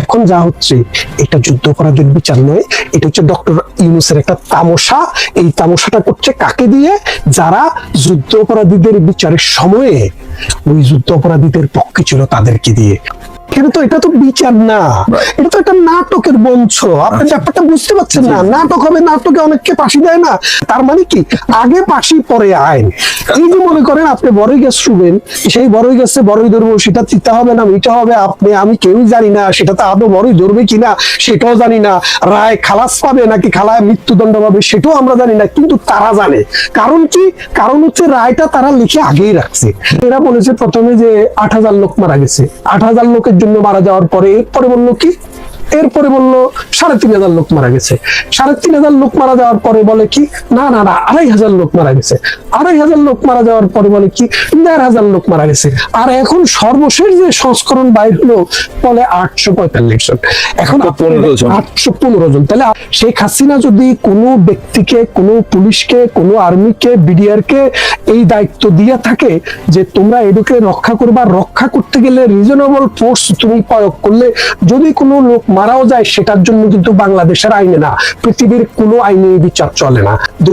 এখন যা হচ্ছে, এটা যুদ্ধ অপরাধের বিচার নয়, এটা হচ্ছে ডক্টর ইউনুসের একটা তামশা এই তামসাটা করছে কাকে দিয়ে? যারা যুদ্ধ অপরাধীদের বিচারের সময়ে ওই যুদ্ধ অপরাধীদের পক্ষে ছিল তাদেরকে দিয়ে। কিন্তু এটা তো বিচার না। এটা তো একটা নাটকের মঞ্চ। আপনি ব্যাপারটা বুঝতে পারছেন না। নাটক হবে নাটকে অনেককে ফাঁসি দেয় না। তার মানে কি? আগে ফাঁসি পরে আইন। এই যে মনে করেন আপনি বড়ই গাছ শুবেন সেই বড়ই গাছে বড়ই ধরবো সেটা তিতা হবে না মিঠা হবে। আপনি আমি কেউই জানি না সেটা তো আদৌ বড়ই ধরবে কিনা সেটাও জানি না। রায় খালাস পাবে নাকি খালায় মৃত্যুদণ্ড পাবে সেটাও আমরা জানি না কিন্তু তারা জানে। কারণ কি? কারণ হচ্ছে রায়টা তারা লিখে আগেই রাখছে। এরা বলেছে প্রথমে যে আট হাজার লোক মারা গেছে। আট হাজার লোকের জন্য মারা যাওয়ার পরে এরপরে বলল কি এরপরে বলল সাড়ে তিন হাজার লোক মারা গেছে। সাড়ে তিন হাজার লোক মারা যাওয়ার পরে বলে কি না না না আড়াই হাজার লোক মারা গেছে। আড়াই হাজার লোক মারা যাওয়ার পরে বলে কি দেড় হাজার লোক মারা গেছে। আর এখন সর্বশেষ যে সংস্করণ বাইর হলো বলে আটশো পঁয়তাল্লিশ জন। এখন আটশো পনেরো জন। তাহলে শেখ হাসিনা যদি কোনো ব্যক্তিকে কোনো পুলিশকে কোনো আর্মিকে বিডিআর কে এই দায়িত্ব দিয়ে থাকে যে তোমরা এটাকে রক্ষা করবা রক্ষা করতে গেলে রিজনেবল ফোর্স তুমি প্রয়োগ করলে যদি কোনো লোক মারাও যায়, সেটার জন্য কিন্তু বাংলাদেশের আইনে না, পৃথিবীর কোনো আইনে বিচার চলে না। দু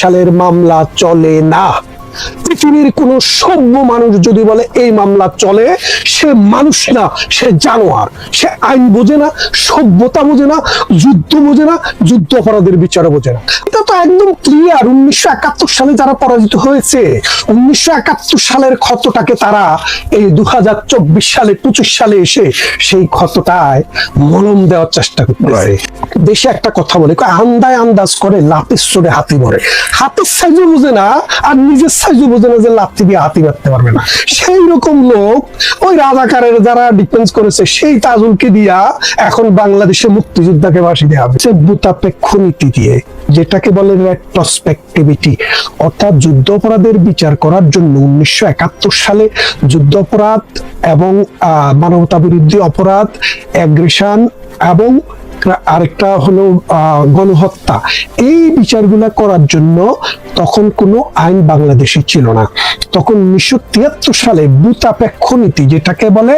সালের মামলা চলে না। পৃথিবীর কোন সভ্য মানুষ যদি বলে, এই মামলা চলে, সে মানুষ না, সে জানোয়ার। সে আইন বোঝে না, সভ্যতা বোঝে না, যুদ্ধ বোঝে না, যুদ্ধ অপরাধের বিচারও বোঝে না। একদম ক্লিয়ার উনিশশো একাত্তর সালে যারা পরাজিত হয়েছে উনিশশো একাত্তর সালের ক্ষতটাকে তারা এই দু সালে পঁচিশ সালে এসে সেই ক্ষতটায় মলম দেওয়ার চেষ্টা করতেছে দেশে একটা কথা বলে আন্দায় আন্দাজ করে লাতের চড়ে হাতি মরে। হাতের সাইজও বোঝে না আর নিজের সাইজও বোঝে না যে লাথি দিয়ে হাতি মারতে পারবে না। সেই রকম লোক ওই রাজাকারের যারা ডিফেন্স করেছে সেই তাজুলকে দিয়া এখন বাংলাদেশে মুক্তিযোদ্ধাকে ফাঁসি দেওয়া হবে। সে ভূতাপেক্ষ নীতি দিয়ে যেটাকে বলে রেট্রোস্পেক্টিভিটি অর্থাৎ যুদ্ধ অপরাধের বিচার করার জন্য উনিশশো একাত্তর সালে যুদ্ধ অপরাধ এবং মানবতা বিরোধী অপরাধ অ্যাগ্রেশন এবং আরেকটা হলো গণহত্যা। এই বিচারগুলো করার জন্য তখন কোনো আইন বাংলাদেশে ছিল না। তখন উনিশশো তিয়াত্তর সালে বুতাপেক্ষ নীতি, যেটাকে বলে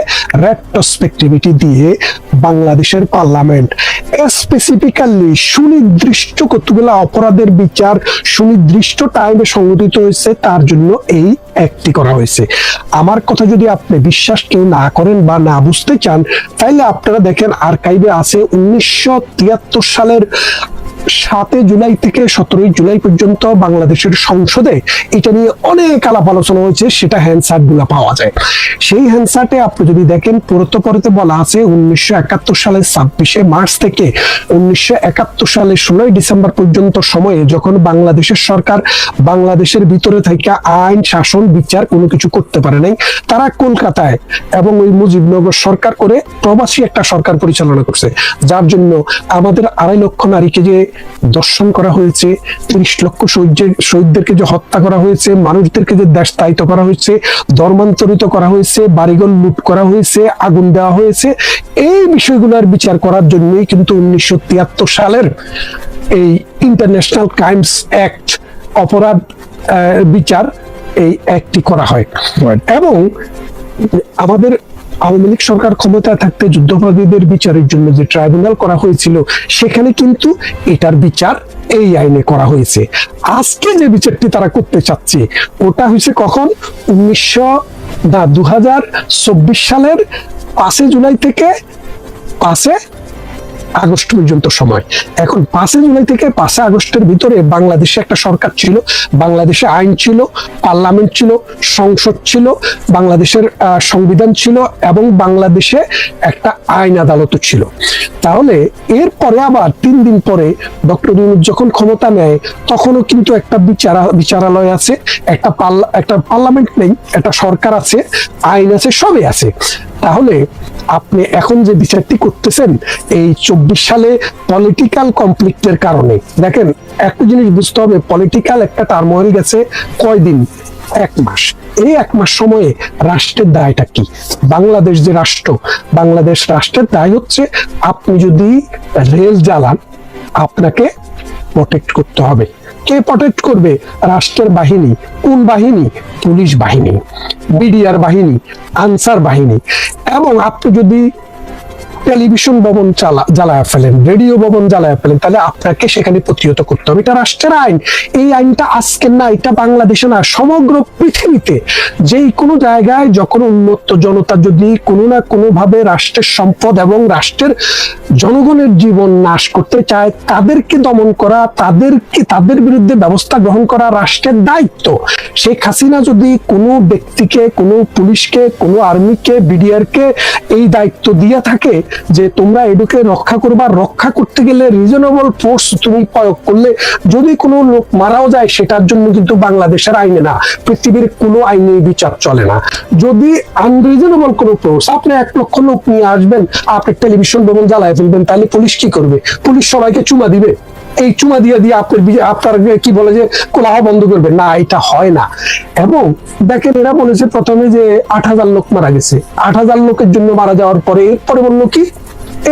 রেট্রোস্পেক্টিভিটি দিয়ে বাংলাদেশের পার্লামেন্ট। স্পেসিফিক্যালি সুনির্দিষ্ট কতগুলো অপরাধের বিচার, সুনির্দিষ্ট টাইমে সংগঠিত হয়েছে, তার জন্য এই একটি করা হয়েছে। আমার কথা যদি আপনি বিশ্বাস কেউ না করেন বা না বুঝতে চান, তাহলে আপনারা দেখেন আর্কাইভে আছে উনিশশো তিয়াত্তর সালের সাতই জুলাই থেকে সতেরোই জুলাই পর্যন্ত বাংলাদেশের সংসদে এটা নিয়ে অনেক আলাপ আলোচনা হয়েছে, সেটা হ্যান্ডসার্টগুলা পাওয়া যায়। সেই হ্যান্ডসার্টে আপনি যদি দেখেন পরতে পরতে বলা আছে উনিশশো একাত্তর সালের ছাব্বিশে মার্চ থেকে উনিশশো একাত্তর সালের ষোলোই ডিসেম্বর পর্যন্ত সময়ে যখন বাংলাদেশের সরকার বাংলাদেশের ভিতরে থেকে আইন, শাসন, বিচার কোনো কিছু করতে পারে নাই, তারা কলকাতায় এবং ওই মুজিবনগর সরকার করে প্রবাসী একটা সরকার পরিচালনা করছে। যার জন্য আমাদের আড়াই লক্ষ নারীকে যে দর্শন করা হয়েছে তিরিশ লক্ষ শহীদের শহীদদেরকে যে হত্যা করা হয়েছে মানুষদেরকে যে দেশ দেশতায়িত করা হয়েছে ধর্মান্তরিত করা হয়েছে বাড়িঘর লুট করা হয়েছে আগুন দেওয়া হয়েছে এই বিষয়গুলোর বিচার করার জন্যই কিন্তু উনিশশো তিয়াত্তর সালের এই ইন্টারন্যাশনাল ক্রাইমস অ্যাক্ট অপরাধ আহ, বিচার এই অ্যাক্টটি করা হয়। এবং আমাদের আওয়ামী লীগ সরকার ক্ষমতায় থাকতে যুদ্ধাপরাধীদের বিচারের জন্য যে ট্রাইব্যুনাল করা হয়েছিল, সেখানে কিন্তু এটার বিচার এই আইনে করা হয়েছে। আজকে যে বিচারটি তারা করতে চাচ্ছে, ওটা হয়েছে কখন? উনিশশো না দু হাজার চব্বিশ সালের পাঁচে জুলাই থেকে পাঁচে আগস্ট পর্যন্ত সময়। এখন পাঁচই জুলাই থেকে পাঁচই আগস্টের ভিতরে বাংলাদেশে একটা সরকার ছিল। বাংলাদেশে আইন ছিল, পার্লামেন্ট ছিল, সংসদ ছিল, বাংলাদেশের সংবিধান ছিল এবং বাংলাদেশে একটা আইন আদালতও ছিল। তাহলে এরপরে আবার তিন দিন পরে ডক্টর ইউনুস যখন ক্ষমতা নেয়, তখনও কিন্তু একটা বিচারা, বিচারালয় আছে, একটা পার্লা, একটা পার্লামেন্ট নেই, একটা সরকার আছে, আইন আছে, সবই আছে। তাহলে আপনি এখন যে বিচারটি করতেছেন, এই চব্বিশ সালে পলিটিক্যাল কনফ্লিক্টের কারণে। দেখেন, একটা জিনিস বুঝতে হবে পলিটিক্যাল একটা টার্মোয়েল গেছে কয়দিন? এক মাস। এই এক মাস সময়ে রাষ্ট্রের দায়টা কি? বাংলাদেশ যে রাষ্ট্র, বাংলাদেশ রাষ্ট্রের দায় হচ্ছে আপনি যদি রেল জ্বালান, আপনাকে প্রোটেক্ট করতে হবে। কে প্রোটেক্ট করবে? রাষ্ট্রের বাহিনী। কোন বাহিনী? পুলিশ বাহিনী। বিডিআর বাহিনী। আনসার বাহিনী। এবং আপনি যদি টেলিভিশন ভবন চালা জ্বালায় ফেলেন, রেডিও ভবন জ্বালায় ফেলেন, তাহলে আপনাকে সেখানে প্রতিহত করতে হবে। এটা রাষ্ট্রের আইন। এই আইনটা আজকে না, এটা বাংলাদেশে না, সমগ্র পৃথিবীতে যেই কোনো জায়গায় যখন উন্নত জনতা যদি কোনো না কোনো ভাবে রাষ্ট্রের সম্পদ এবং রাষ্ট্রের জনগণের জীবন নাশ করতে চায়, তাদেরকে দমন করা, তাদেরকে তাদের বিরুদ্ধে ব্যবস্থা গ্রহণ করা রাষ্ট্রের দায়িত্ব। শেখ হাসিনা যদি কোনো ব্যক্তিকে, কোনো পুলিশকে, কোনো আর্মিকে, বিডিআরকে এই দায়িত্ব দিয়ে থাকে যে তোমরা এডুকে রক্ষা করবা, রক্ষা করতে গেলে রিজনেবল ফোর্স তুমি প্রয়োগ করলে যদি কোনো লোক মারাও যায়, সেটার জন্য কিন্তু বাংলাদেশের আইনে না, পৃথিবীর কোনো আইনে বিচার চলে না। যদি আনরিজনেবল কোনো ফোর্স আপনি এক লক্ষ লোক নিয়ে আসবেন, আপনি টেলিভিশন ভবন জ্বালায় ফেলবেন, তাহলে পুলিশ কি করবে? পুলিশ সবাইকে চুমা দিবে। এই চুমা দিয়ে দিয়ে আপনার আপনার কি বলে যে কোলাহ বন্ধ করবে? না, এটা হয় না। এবং দেখেন, এরা বলেছে প্রথমে যে আট হাজার লোক মারা গেছে। আট হাজার লোকের জন্য মারা যাওয়ার পরে এরপরে বলল কি?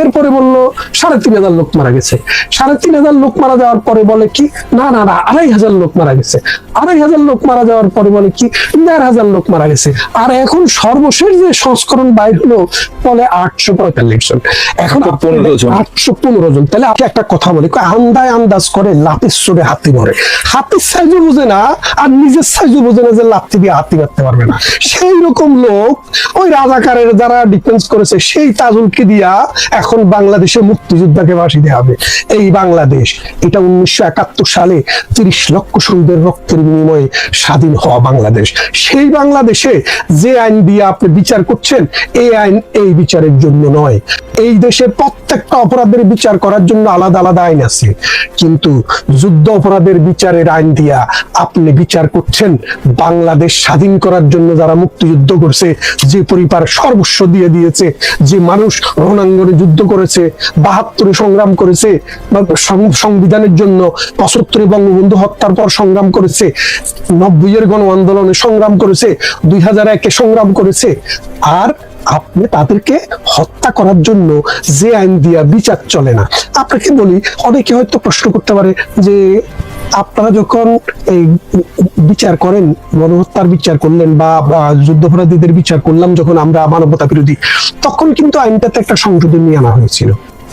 এরপরে বলল সাড়ে তিন হাজার লোক মারা গেছে। সাড়ে তিন হাজার লোক মারা যাওয়ার পরে বলে কি না না না আড়াই হাজার লোক মারা গেছে। আড়াই হাজার লোক মারা যাওয়ার পরে বলে কি দেড় হাজার লোক মারা গেছে। আর এখন সর্বশেষ যে সংস্করণ বাইর হলো বলে আটশো পঁয়তাল্লিশ জন। এখন আটশো পনেরো জন। তাহলে আপনি একটা কথা বলি আন্দায় আন্দাজ করে লাতির সুরে হাতি মরে। হাতির সাইজও বোঝে না আর নিজের সাইজও বোঝে না যে লাত্তি দিয়ে হাতি মারতে পারবে না। সেই রকম লোক ওই রাজাকারের যারা ডিফেন্স করেছে সেই তাজুলকে দিয়া এখন বাংলাদেশে মুক্তিযোদ্ধাকে বাসি দেওয়া হবে। এই বাংলাদেশ, এটা উনিশশো একাত্তর সালে তিরিশ লক্ষ শহীদের রক্তের বিনিময়ে স্বাধীন হওয়া বাংলাদেশ। সেই বাংলাদেশে যে আইন দিয়ে আপনি বিচার করছেন, এই আইন এই বিচারের জন্য নয়। এই দেশে প্রত্যেকটা অপরাধের বিচার করার জন্য আলাদা আলাদা আইন আছে। কিন্তু যুদ্ধ অপরাধের বিচারের আইন দিয়া আপনি বিচার করছেন বাংলাদেশ স্বাধীন করার জন্য যারা মুক্তিযুদ্ধ করছে, যে পরিবার সর্বস্ব দিয়ে দিয়েছে, যে মানুষ রণাঙ্গনে যুদ্ধ করেছে, বাহাত্তরে সংগ্রাম করেছে সংবিধানের জন্য পঁচাত্তরে বঙ্গবন্ধু হত্যার পর সংগ্রাম করেছে, নব্বই এর গণ আন্দোলনে সংগ্রাম করেছে, দুই হাজার একে সংগ্রাম করেছে, আর আপনি তাদেরকে হত্যা করার জন্য যে আইন দিয়া বিচার চলে না। আপনাকে বলি, অনেকে হয়তো প্রশ্ন করতে পারে যে, আপনারা যখন এই বিচার করেন, গণহত্যার বিচার করলেন বা যুদ্ধাপরাধীদের বিচার করলাম যখন আমরা মানবতা বিরোধী তখন কিন্তু আইনটাতে একটা সংশোধন নিয়ে আনা হয়েছিল।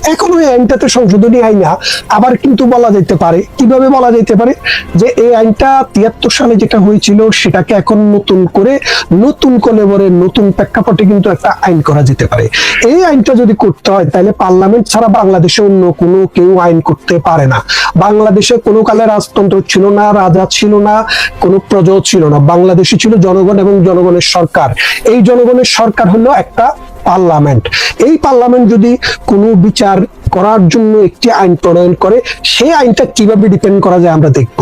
এখন ওই আইনটাতে সংশোধনী আইনা আবার কিন্তু বলা যেতে পারে। কীভাবে বলা যেতে পারে? যে এই আইনটা তিয়াত্তর সালে যেটা হয়েছিল, সেটাকে এখন নতুন করে নতুন কলেবরে নতুন প্রেক্ষাপটে কিন্তু একটা আইন করা যেতে পারে। এই আইনটা যদি করতে হয়, তাহলে পার্লামেন্ট ছাড়া বাংলাদেশে অন্য কোনো কেউ আইন করতে পারে না। বাংলাদেশে কোনো কালে রাজতন্ত্র ছিল না, রাজা ছিল না, কোনো প্রজা ছিল না। বাংলাদেশে ছিল জনগণ এবং জনগণের সরকার। এই জনগণের সরকার হলো একটা পার্লামেন্ট। এই পার্লামেন্ট যদি কোনো বিচার করার জন্য একটি আইন প্রণয়ন করে, সেই আইনটা কীভাবে ডিপেন্ড করা যায় আমরা দেখব।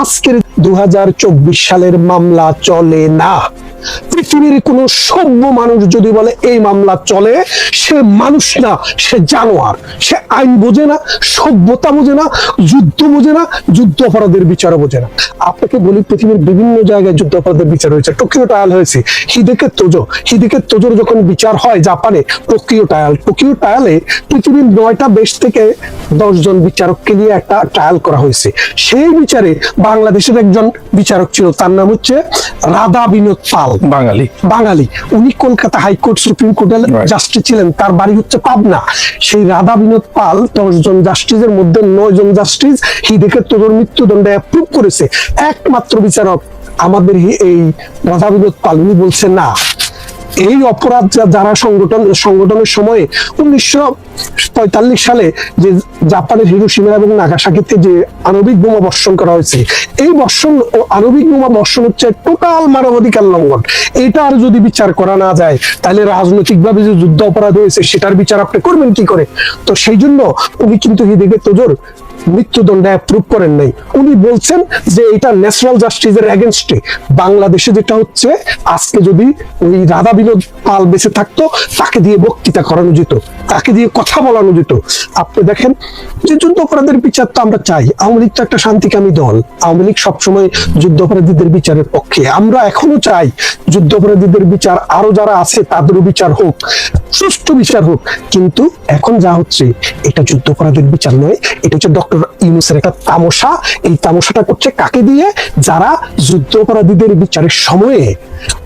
আজকের দু হাজার চব্বিশ সালের মামলা চলে না। পৃথিবীর কোন সভ্য মানুষ যদি বলে, এই মামলা চলে, সে মানুষ না, সে জানোয়ার। সে আইন বোঝে না, সভ্যতা বোঝে না, যুদ্ধ বোঝে না, যুদ্ধ অপরাধের বিচারও বোঝে না। আপনাকে বলি, পৃথিবীর বিভিন্ন জায়গায় যুদ্ধ অপরাধের বিচার হয়েছে। টোকিও ট্রায়াল হয়েছে। হিদেকে তোজো, হিদেকে তোজোর যখন বিচার হয় জাপানে, টোকিও ট্রায়াল। টোকিও ট্রায়ালে পৃথিবীর নয়টা দেশ থেকে দশজন বিচারককে নিয়ে একটা ট্রায়াল করা হয়েছে। সেই বিচারে বাংলাদেশের একজন বিচারক ছিল, তার নাম হচ্ছে রাধা বিনোদ পাল। বাঙালি। বাঙালি। উনি কলকাতা হাইকোর্ট সুপ্রিম কোর্টের জাস্টিস ছিলেন তার বাড়ি হচ্ছে পাবনা। সেই রাধা বিনোদ পাল দশজন জাস্টিসের মধ্যে নয় জন জাস্টিস হিদেকে তোদের মৃত্যুদণ্ডে অ্যাপ্রুভ করেছে। একমাত্র বিচারক আমাদের এই রাধা বিনোদ পাল। উনি বলছে না এই অপরাধ যা- যারা সংগঠন সংগঠনের সময়ে উনিশশো পঁয়তাল্লিশ সালে যে জাপানের হিরোসীমা এবং নাগাসাকিতে যে আণবিক বোমা বর্ষণ করা হয়েছে, এই বর্ষণ ও আণবিক বোমা বর্ষণ হচ্ছে টোটাল মানবাধিকার লঙ্ঘন। এটা আর যদি বিচার করা না যায়, তাহলে রাজনৈতিকভাবে যে যুদ্ধ অপরাধ হয়েছে, সেটার বিচার আপনি করবেন কি করে? তো সেই জন্য উনি কিন্তু হিদিকে তোজোর মৃত্যুদণ্ডে অ্যাপ্রুভ করেন নাই। উনি বলছেন যে এটা ন্যাশনাল জাস্টিসের এগেনস্টে বাংলাদেশে যেটা হচ্ছে, আজকে যদি ওই রাধা বিনোদ পাল বেঁচে থাকতো, তাকে দিয়ে বক্তৃতা করানো যেত। তাকে দিয়ে কথা বলানো যেত। আপনি দেখেন যে যুদ্ধ অপরাধের বিচার তো আমরা চাই। আওয়ামী লীগ তো একটা শান্তিকামী দল। আওয়ামী লীগ সবসময় যুদ্ধ অপরাধীদের বিচারের পক্ষে। আমরা এখনও চাই যুদ্ধ অপরাধীদের বিচার, আরও যারা আছে তাদেরও বিচার হোক, সুষ্ঠু বিচার হোক। কিন্তু এখন যা হচ্ছে, এটা যুদ্ধ অপরাধের বিচার নয়। এটা হচ্ছে ডক্টর ইউনুসের একটা তামসা এই তামসাটা করছে কাকে দিয়ে? যারা যুদ্ধ অপরাধীদের বিচারের সময়ে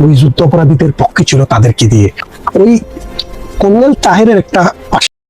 ওই যুদ্ধ অপরাধীদের পক্ষে ছিল তাদেরকে দিয়ে। ওই কর্নেল তাহেরের একটা